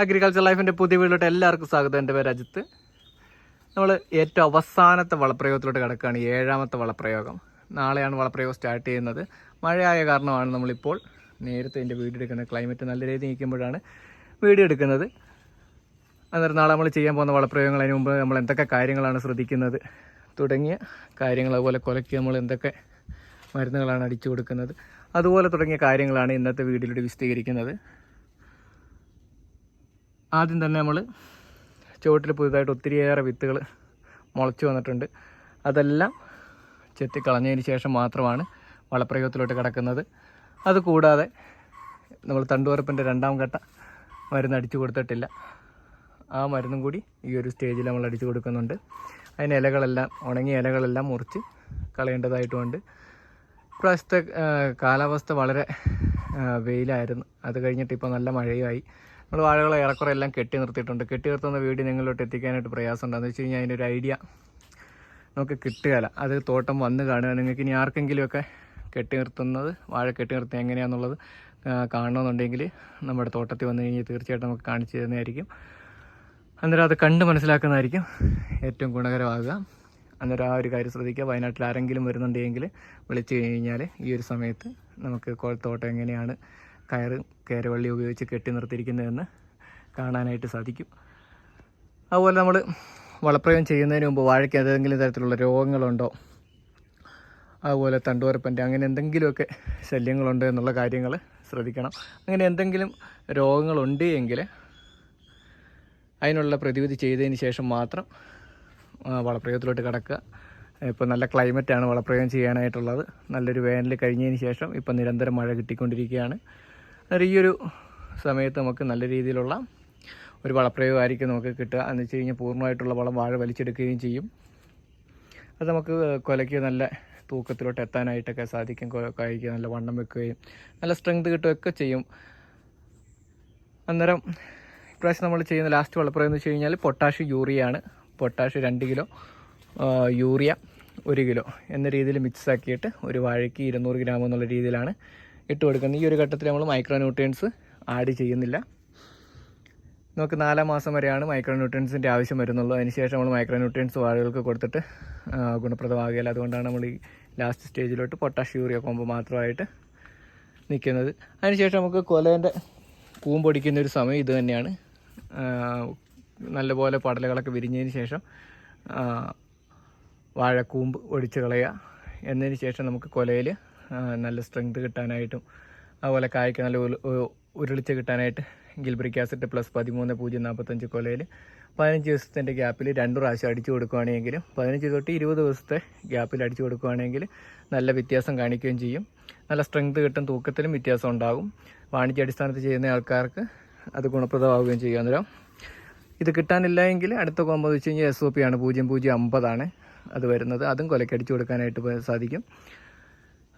Agriculture ലൈഫിന്റെ പുതിയ വീട്ടിലോട്ട് എല്ലാവർക്കും സ്വാഗതം. എന്റെ പേര് അജിത്ത്. നമ്മൾ ഏറ്റവും അവസാനത്തെ വളപ്രയോഗത്തിലോട്ട് കിടക്കുകയാണ്. ഏഴാമത്തെ വളപ്രയോഗം. നാളെയാണ് വളപ്രയോഗം സ്റ്റാർട്ട് ചെയ്യുന്നത്. മഴയായ കാരണമാണ് നമ്മളിപ്പോൾ നേരത്തെ എന്റെ വീഡിയോ എടുക്കുന്നത് ക്ലൈമറ്റ് നല്ല രീതിയിൽ നിൽക്കുമ്പോഴാണ് വീഡിയോ എടുക്കുന്നത്. അന്നേരം നാളെ നമ്മൾ ചെയ്യാൻ പോകുന്ന വളപ്രയോഗങ്ങൾ അതിന് മുമ്പ് നമ്മൾ എന്തൊക്കെ കാര്യങ്ങളാണ് ശ്രദ്ധിക്കുന്നത് തുടങ്ങിയ കാര്യങ്ങൾ അതുപോലെ കൊലയ്ക്ക് നമ്മൾ എന്തൊക്കെ മരുന്നുകളാണ് അടിച്ചു കൊടുക്കുന്നത് അതുപോലെ തുടങ്ങിയ കാര്യങ്ങളാണ് ഇന്നത്തെ വീഡിയോയിലൂടെ വിശദീകരിക്കുന്നത്. ആദ്യം തന്നെ നമ്മൾ ചുവട്ടിൽ പുതുതായിട്ട് ഒത്തിരിയേറെ വിത്തുകൾ മുളച്ചു വന്നിട്ടുണ്ട്. അതെല്ലാം ചെത്തിക്കളഞ്ഞതിന് ശേഷം മാത്രമാണ് വളപ്രയോഗത്തിലോട്ട് കിടക്കുന്നത്. അതുകൂടാതെ നമ്മൾ തണ്ടുവരപ്പിന്റെ രണ്ടാം ഘട്ട മരുന്ന് അടിച്ചു കൊടുത്തിട്ടില്ല. ആ മരുന്നും കൂടി ഈ ഒരു സ്റ്റേജിൽ നമ്മൾ അടിച്ചു കൊടുക്കുന്നുണ്ട്. അതിന് ഇലകളെല്ലാം ഉണങ്ങിയ ഇലകളെല്ലാം മുറിച്ച് കളയേണ്ടതായിട്ടുമുണ്ട് ഇപ്രാവശ്യത്തെ കാലാവസ്ഥ വളരെ വെയിലായിരുന്നു. അത് കഴിഞ്ഞിട്ട് ഇപ്പോൾ നല്ല മഴയുമായി. നമ്മൾ വാഴകളെ ഏറെക്കുറെ എല്ലാം കെട്ടി നിർത്തിയിട്ടുണ്ട്. കെട്ടി നിർത്തുന്ന വീട് നിങ്ങളിലോട്ട് എത്തിക്കാനായിട്ട് പ്രയാസം എന്ന് വെച്ച് കഴിഞ്ഞാൽ അതിന്റെ ഒരു ഐഡിയ നമുക്ക് കിട്ടുകയില്ല. അത് തോട്ടം വന്ന് കാണുക. നിങ്ങൾക്ക് ഇനി ആർക്കെങ്കിലുമൊക്കെ കെട്ടി നിർത്തുന്നത് വാഴ കെട്ടി നിർത്തുക എങ്ങനെയാണെന്നുള്ളത് കാണണമെന്നുണ്ടെങ്കിൽ നമ്മുടെ തോട്ടത്തിൽ വന്നു കഴിഞ്ഞാൽ തീർച്ചയായിട്ടും നമുക്ക് കാണിച്ചു തരുന്നതായിരിക്കും. അന്നേരം അത് കണ്ട് മനസ്സിലാക്കുന്നതായിരിക്കും ഏറ്റവും ഗുണകരമാകുക. അന്നേരം ആ ഒരു കാര്യം ശ്രദ്ധിക്കുക. വയനാട്ടിൽ ആരെങ്കിലും വരുന്നുണ്ടെങ്കിൽ വിളിച്ചു കഴിഞ്ഞാൽ ഈ ഒരു സമയത്ത് നമുക്ക് കോഴത്തോട്ടം എങ്ങനെയാണ് കയറ് കയറുവള്ളി ഉപയോഗിച്ച് കെട്ടി നിർത്തിയിരിക്കുന്നതെന്ന് കാണാനായിട്ട് സാധിക്കും. അതുപോലെ നമ്മൾ വളപ്രയോഗം ചെയ്യുന്നതിന് മുമ്പ് വാഴയ്ക്ക് ഏതെങ്കിലും തരത്തിലുള്ള രോഗങ്ങളുണ്ടോ? അതുപോലെ തണ്ടുവരപ്പന്റെ അങ്ങനെ എന്തെങ്കിലുമൊക്കെ ശല്യങ്ങളുണ്ടോ എന്നുള്ള കാര്യങ്ങൾ ശ്രദ്ധിക്കണം. അങ്ങനെ എന്തെങ്കിലും രോഗങ്ങളുണ്ട് എങ്കിൽ അതിനുള്ള പ്രതിവിധി ചെയ്തതിന് ശേഷം മാത്രം വളപ്രയോഗത്തിലോട്ട് കിടക്കുക. ഇപ്പോൾ നല്ല ക്ലൈമറ്റാണ് വളപ്രയോഗം ചെയ്യാനായിട്ടുള്ളത്. നല്ലൊരു വേനൽ കഴിഞ്ഞതിന് ശേഷം ഇപ്പോൾ നിരന്തരം മഴ കിട്ടിക്കൊണ്ടിരിക്കുകയാണ്. അന്നേരം ഈ ഒരു സമയത്ത് നമുക്ക് നല്ല രീതിയിലുള്ള ഒരു വളപ്രയോഗമായിരിക്കും നമുക്ക് കിട്ടുക. എന്ന് വെച്ച് കഴിഞ്ഞാൽ പൂർണമായിട്ടുള്ള വളം വാഴ വലിച്ചെടുക്കുകയും ചെയ്യും. അത് നമുക്ക് കൊലയ്ക്ക് നല്ല തൂക്കത്തിലോട്ട് എത്താനായിട്ടൊക്കെ സാധിക്കും. കായ്ക്ക് നല്ല വണ്ണം വെക്കുകയും നല്ല സ്ട്രെങ്ത് കിട്ടുകയൊക്കെ ചെയ്യും. അന്നേരം ഇപ്രാവശ്യം നമ്മൾ ചെയ്യുന്ന ലാസ്റ്റ് വളപ്രയോഗം എന്ന് വെച്ച് കഴിഞ്ഞാൽ പൊട്ടാഷ് യൂറിയാണ് പൊട്ടാഷ് രണ്ട് കിലോ യൂറിയ ഒരു കിലോ എന്ന രീതിയിൽ മിക്സ് ആക്കിയിട്ട് ഒരു വാഴയ്ക്ക് ഇരുന്നൂറ് ഗ്രാം എന്നുള്ള രീതിയിലാണ് ഇട്ട് കൊടുക്കുന്നത് ഈ ഒരു ഘട്ടത്തിൽ നമ്മൾ മൈക്രോ ന്യൂട്രിയൻസ് ആഡ് ചെയ്യുന്നില്ല. നമുക്ക് നാലാം മാസം വരെയാണ് മൈക്രോ ന്യൂട്രിയൻസിന്റെ ആവശ്യം വരുന്നുള്ളൂ. അതിനുശേഷം നമ്മൾ മൈക്രോ ന്യൂട്രിയൻസ് വാഴകൾക്ക് കൊടുത്തിട്ട് ഗുണപ്രദമാകുകയില്ല. അതുകൊണ്ടാണ് നമ്മൾ ഈ ലാസ്റ്റ് സ്റ്റേജിലോട്ട് പൊട്ടാഷ് യൂറിയ കോമ്പ് മാത്രമായിട്ട് നിൽക്കുന്നത്. അതിനുശേഷം നമുക്ക് കൊലേന്റെ കൂമ്പൊടിക്കുന്ന ഒരു സമയം ഇത് തന്നെയാണ്. നല്ലപോലെ പടലുകളൊക്കെ വിരിഞ്ഞതിന് ശേഷം വാഴക്കൂമ്പ് ഒടിച്ച് കളയുക. എന്നതിന് ശേഷം നമുക്ക് കൊലയിൽ നല്ല സ്ട്രെങ്ത് കിട്ടാനായിട്ടും അതുപോലെ കായ്ക്ക് നല്ല ഉരുളിച്ച കിട്ടാനായിട്ട് ഗിൽബ്രിക് ആസിഡ് പ്ലസ് പതിമൂന്ന് പൂജ്യം നാൽപ്പത്തഞ്ച് കൊലയിൽ പതിനഞ്ച് ദിവസത്തിന്റെ ഗ്യാപ്പിൽ രണ്ട് പ്രാവശ്യം അടിച്ചു കൊടുക്കുകയാണെങ്കിൽ പതിനഞ്ച് തൊട്ട് ഇരുപത് ദിവസത്തെ ഗ്യാപ്പിൽ അടിച്ചു കൊടുക്കുകയാണെങ്കിൽ നല്ല വ്യത്യാസം കാണിക്കുകയും ചെയ്യും. നല്ല സ്ട്രെങ്ത് കിട്ടും തൂക്കത്തിലും വ്യത്യാസം ഉണ്ടാകും. വാണിജ്യ അടിസ്ഥാനത്തിൽ ചെയ്യുന്ന ആൾക്കാർക്ക് അത് ഗുണപ്രദമാവുകയും ചെയ്യും. അന്നേരം ഇത് കിട്ടാനില്ല എങ്കിൽ അടുത്ത കോമ്പോ വെച്ച് കഴിഞ്ഞാൽ എസ് ഒ പി ആണ്. പൂജ്യം പൂജ്യം അമ്പതാണ് അത് വരുന്നത്. അതും കൊലക്കടിച്ചു കൊടുക്കാനായിട്ട് സാധിക്കും.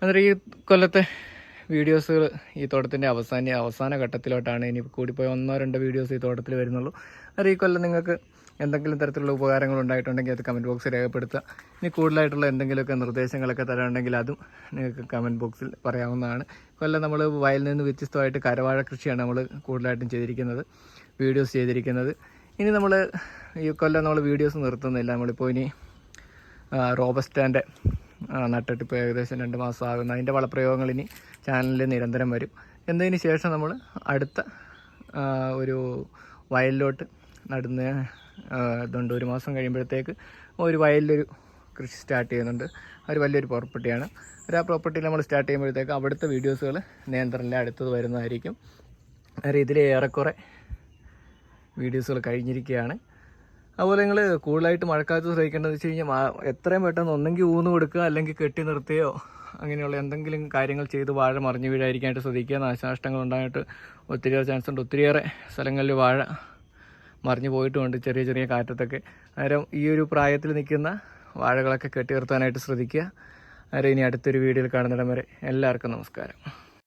അന്നേരം ഈ കൊല്ലത്തെ വീഡിയോസുകൾ ഈ തോട്ടത്തിന്റെ അവസാന അവസാന ഘട്ടത്തിലോട്ടാണ് ഇനി കൂടിപ്പോയി ഒന്നോ രണ്ടോ വീഡിയോസ് ഈ തോട്ടത്തിൽ വരുന്നുള്ളൂ. അത് ഈ കൊല്ലം നിങ്ങൾക്ക് എന്തെങ്കിലും തരത്തിലുള്ള ഉപകാരങ്ങൾ ഉണ്ടായിട്ടുണ്ടെങ്കിൽ അത് കമന്റ് ബോക്സിൽ രേഖപ്പെടുത്തുക. ഇനി കൂടുതലായിട്ടുള്ള എന്തെങ്കിലുമൊക്കെ നിർദ്ദേശങ്ങളൊക്കെ തരാനുണ്ടെങ്കിൽ അതും നിങ്ങൾക്ക് കമന്റ് ബോക്സിൽ പറയാവുന്നതാണ്. കൊല്ലം നമ്മൾ വയലിൽ നിന്ന് വ്യത്യസ്തമായിട്ട് കരവാഴ കൃഷിയാണ് നമ്മൾ കൂടുതലായിട്ടും ചെയ്തിരിക്കുന്നത് വീഡിയോസ് ചെയ്തിരിക്കുന്നത്. ഇനി നമ്മൾ ഈ കൊല്ലം നമ്മൾ വീഡിയോസ് നിർത്തുന്നില്ല. നമ്മളിപ്പോൾ ഇനി റോബസ്റ്റാന്റെ നട്ടിട്ട് ഇപ്പോൾ ഏകദേശം രണ്ട് മാസം ആകുന്നു അതിന്റെ വളപ്രയോഗങ്ങൾ ഇനി ചാനലിൽ നിരന്തരം വരും. എന്നതിന് ശേഷം നമ്മൾ അടുത്ത ഒരു വയലിലോട്ട് നടുന്ന ഇതുണ്ട്. ഒരു മാസം കഴിയുമ്പോഴത്തേക്ക് ഒരു വയലിലൊരു കൃഷി സ്റ്റാർട്ട് ചെയ്യുന്നുണ്ട്. ഒരു വലിയൊരു പ്രോപ്പർട്ടിയാണ് ഒരു ആ പ്രോപ്പർട്ടിയിൽ നമ്മൾ സ്റ്റാർട്ട് ചെയ്യുമ്പോഴത്തേക്ക് അവിടുത്തെ വീഡിയോസുകൾ നിയന്ത്രണത്തിൽ അടുത്തത് വരുന്നതായിരിക്കും. രീതിയിൽ ഏറെക്കുറെ വീഡിയോസുകൾ കഴിഞ്ഞിരിക്കുകയാണ്. അതുപോലെ നിങ്ങൾ കൂടുതലായിട്ട് മഴക്കാലത്ത് ശ്രദ്ധിക്കേണ്ടതെന്ന് വെച്ച് കഴിഞ്ഞാൽ എത്രയും പെട്ടെന്ന് ഒന്നെങ്കിൽ ഊന്ന് കൊടുക്കുക അല്ലെങ്കിൽ കെട്ടി നിർത്തുകയോ അങ്ങനെയുള്ള എന്തെങ്കിലും കാര്യങ്ങൾ ചെയ്ത് വാഴ മറിഞ്ഞു വീഴായിരിക്കാനായിട്ട് ശ്രദ്ധിക്കുക. നാശനഷ്ടങ്ങൾ ഉണ്ടായിട്ട് ഒത്തിരിയേറെ ചാൻസ് ഉണ്ട്. ഒത്തിരിയേറെ സ്ഥലങ്ങളിൽ വാഴ മറിഞ്ഞു പോയിട്ടുമുണ്ട് ചെറിയ ചെറിയ കാറ്റത്തൊക്കെ. അന്നേരം ഈ ഒരു പ്രായത്തിൽ നിൽക്കുന്ന വാഴകളൊക്കെ കെട്ടി നിർത്താനായിട്ട് ശ്രദ്ധിക്കുക. അന്നേരം ഇനി അടുത്തൊരു വീഡിയോയിൽ കാണുന്നിടം വരെ എല്ലാവർക്കും നമസ്കാരം.